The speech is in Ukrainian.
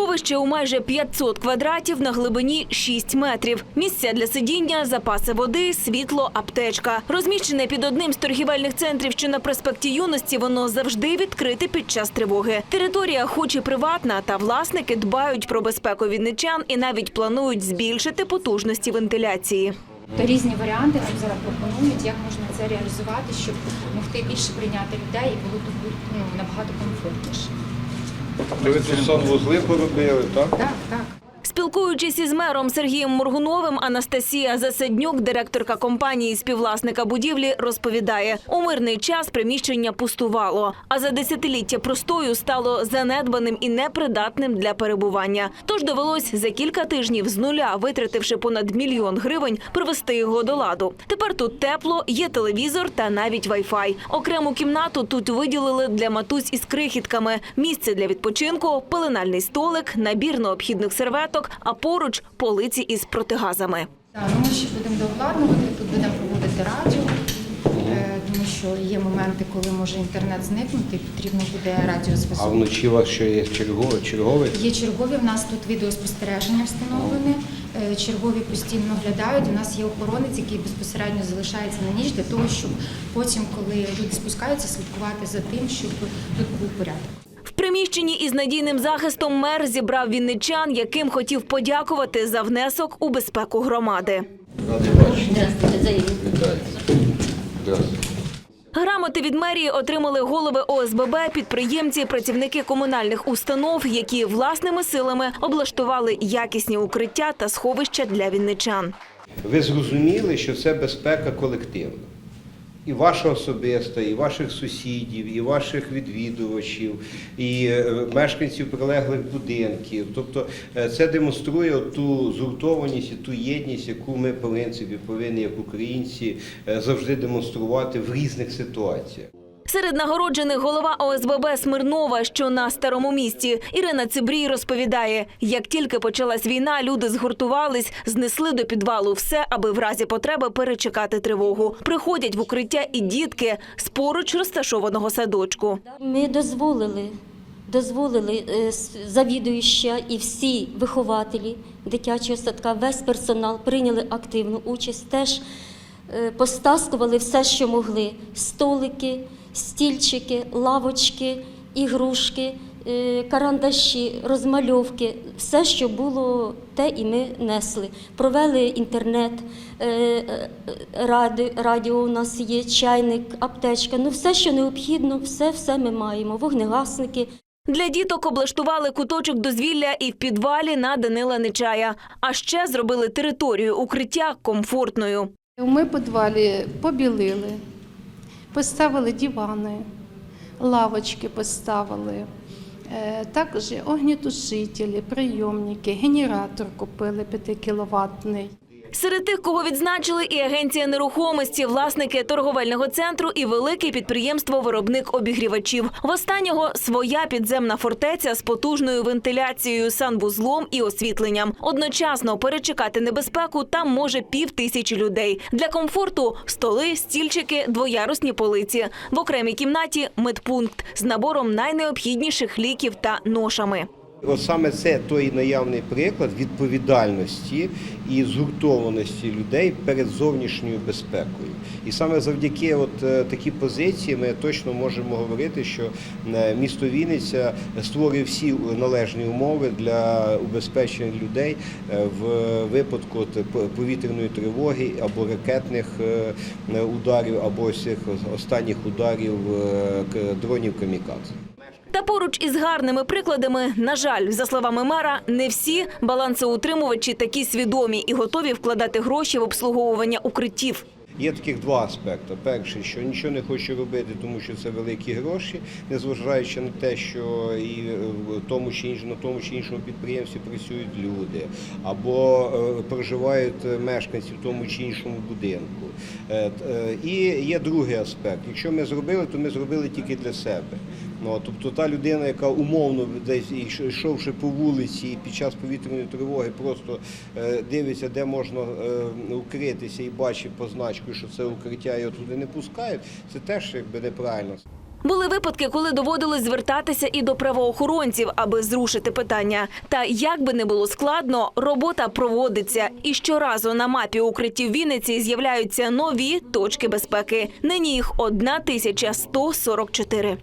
Сховище у майже 500 квадратів на глибині 6 метрів. Місця для сидіння, запаси води, світло, аптечка. Розміщене під одним з торгівельних центрів, що на проспекті юності, воно завжди відкрите під час тривоги. Територія, хоч і приватна, та власники дбають про безпеку вінничан і навіть планують збільшити потужності вентиляції. Різні варіанти нам зараз пропонують, як можна це реалізувати, щоб могти більше прийняти людей і було тут ну, набагато комфортніше. Ви тут санвузли поробили, так? Так, так. Спілкуючись із мером Сергієм Моргуновим, Анастасія Засаднюк, директорка компанії співвласника будівлі, розповідає, у мирний час приміщення пустувало, а за десятиліття простою стало занедбаним і непридатним для перебування. Тож довелось за кілька тижнів з нуля, витративши понад мільйон гривень, привести його до ладу. Тепер тут тепло, є телевізор та навіть вайфай. Окрему кімнату тут виділили для матусь із крихітками, місце для відпочинку, пеленальний столик, набір необхідних серветок, а поруч полиці із протигазами. Так, ну ми ще будемо дообладнувати, тут будемо проводити радіо, е, тому що є моменти, коли може інтернет зникнути, потрібно буде А вночі у вас що є черговий? черговий? Є чергові, в нас тут відеоспостереження встановлене, е, чергові постійно оглядають. У нас є охоронець, який безпосередньо залишається на ніч для того, щоб потім, коли люди спускаються, слідкувати за тим, щоб тут був порядок. Приміщенні із надійним захистом мер зібрав вінничан, яким хотів подякувати за внесок у безпеку громади. Грамоти від мерії отримали голови ОСББ, підприємці, працівники комунальних установ, які власними силами облаштували якісні укриття та сховища для вінничан. Ви зрозуміли, що це безпека колективна. І ваша особиста, і ваших сусідів, і ваших відвідувачів, і е, мешканців прилеглих будинків. Тобто е, це демонструє ту згуртованість і ту єдність, яку ми в принципі повинні як українці е, завжди демонструвати в різних ситуаціях. Серед нагороджених голова ОСББ Смирнова, що на старому місті, Ірина Цибрій розповідає, як тільки почалась війна, люди згуртувались, знесли до підвалу все, аби в разі потреби перечекати тривогу. Приходять в укриття і дітки з поруч розташованого садочку. Ми дозволили, дозволили е, завідуюча і всі вихователі дитячого садка, весь персонал прийняли активну участь. Теж е, постаскували все, що могли: столики, стільчики, лавочки, ігрушки, е, карандаші, розмальовки. Все, що було, те і ми несли. Провели інтернет, е, е, ради, радіо у нас є, чайник, аптечка. Ну, все, що необхідно, все, все ми маємо. Вогнегасники. Для діток облаштували куточок дозвілля і в підвалі на Данила Нечая. А ще зробили територію укриття комфортною. Ми підвалі побілили, поставили дивани, лавочки поставили, е, також огнітушителі, прийомники, генератор купили 5 кіловатний. Серед тих, кого відзначили, і агенція нерухомості, власники торговельного центру і велике підприємство виробник обігрівачів. В останнього своя підземна фортеця з потужною вентиляцією, санвузлом і освітленням. Одночасно перечекати небезпеку там може пів тисячі людей. Для комфорту столи, стільчики, двоярусні полиці. В окремій кімнаті медпункт з набором найнеобхідніших ліків та ношами. От саме це той наявний приклад відповідальності і згуртованості людей перед зовнішньою безпекою. І саме завдяки от е, такій позиції ми точно можемо говорити, що е, місто Вінниця створює всі належні умови для убезпечення людей е, в випадку от повітряної тривоги або ракетних ударів, або цих останніх ударів дронів камікадзе. Та поруч із гарними прикладами, на жаль, за словами мера, не всі балансоутримувачі такі свідомі і готові вкладати гроші в обслуговування укриттів. Є таких два аспекти. Перший, що нічого не хочу робити, тому що це великі гроші, незважаючи на те, що і в тому чи іншому, на тому чи іншому підприємстві працюють люди, або е, проживають мешканці в тому чи іншому будинку. Е, е, І є другий аспект. Якщо ми зробили, то ми зробили тільки для себе. Ну, Тобто та людина, яка умовно десь йшовши по вулиці під час повітряної тривоги, просто е, дивиться, де можна е, укритися і бачить по значку, що це укриття його туди не пускають, це теж якби неправильно. Були випадки, коли доводилось звертатися і до правоохоронців, аби зрушити питання. Та як би не було складно, робота проводиться. І щоразу на мапі укриттів Вінниці з'являються нові точки безпеки. Нині їх 1144.